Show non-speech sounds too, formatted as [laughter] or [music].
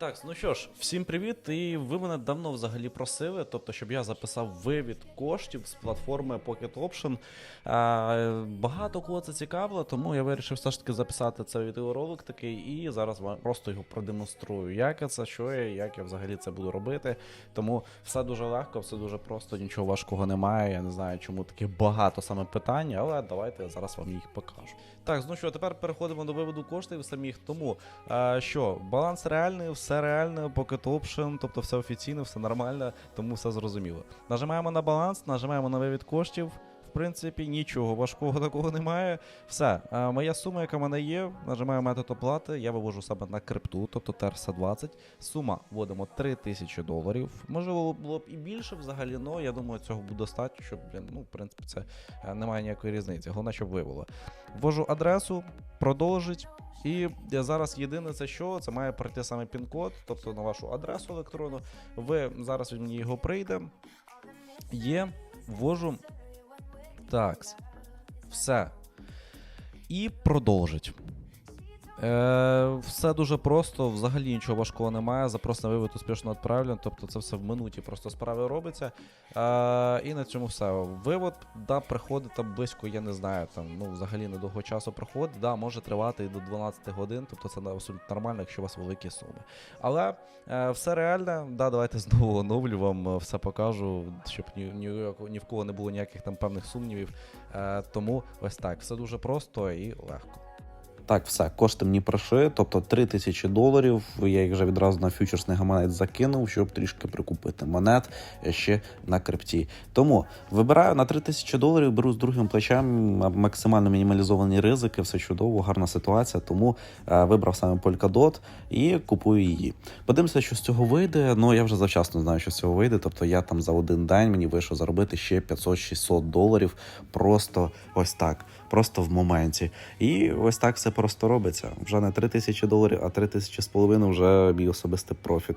Так, ну що ж, всім привіт. І ви мене давно взагалі просили, тобто, щоб я записав вивід коштів з платформи Pocket Option. Е, багато кого це цікавило, тому я вирішив все ж таки записати цей відеоролик такий, і зараз вам просто його продемонструю. Як це, що я, як я взагалі це буду робити. Тому все дуже легко, все дуже просто, нічого важкого немає. Я не знаю, чому таких багато саме питань, але давайте я зараз вам їх покажу. Так, ну що, тепер переходимо до виводу коштів самих. Тому е, що, баланс реальний, все реальне, Pocket Option, тобто все офіційно, все нормально, тому все зрозуміло. Нажимаємо на баланс, нажимаємо на вивід коштів. В принципі, нічого важкого [laughs] такого немає. Все, е, моя сума, яка в мене є, нажимаю метод оплати, я вивожу себе на крипту, тобто терса 20. Сума вводимо 3000 доларів. Можливо, було б і більше взагалі, але я думаю, цього буде достатньо, щоб, блін, ну, в принципі, це е, немає ніякої різниці. Головне, щоб вивело. Ввожу адресу, продовжить. І зараз єдине це що, це має пройти саме пін-код, тобто на вашу адресу електронну. Ви зараз він мені його прийде. Є, ввожу. Такс. Все. І продовжить. Е, все дуже просто, взагалі нічого важкого немає. Запрос на вивід успішно відправлено. Тобто це все в минуті просто справи робиться. Е, і на цьому все. Вивод, да, приходить там близько, я не знаю, там, ну, взагалі недовго часу проходить. Да, може тривати і до 12 годин, тобто це абсолютно нормально, якщо у вас великі суми. Але е, все реально, да, давайте знову оновлю вам, е, все покажу, щоб ні, ні, ні в кого не було ніяких там певних сумнівів. Е, тому ось так, все дуже просто і легко. Так, все, кошти мені пройшли, тобто 3 тисячі доларів. Я їх вже відразу на фьючерсний гаманець закинув, щоб трішки прикупити монет ще на крипті. Тому вибираю на 3 тисячі доларів, беру з другим плечем максимально мінімалізовані ризики, все чудово, гарна ситуація. Тому е, вибрав саме Polkadot і купую її. Подивимося, що з цього вийде. Ну я вже завчасно знаю, що з цього вийде. Тобто я там за один день мені вийшло заробити ще 500-600 доларів. Просто ось так, просто в моменті. І ось так все просто робиться. Вже не 3 тисячі доларів, а 3 тисячі з половиною вже мій особистий профіт.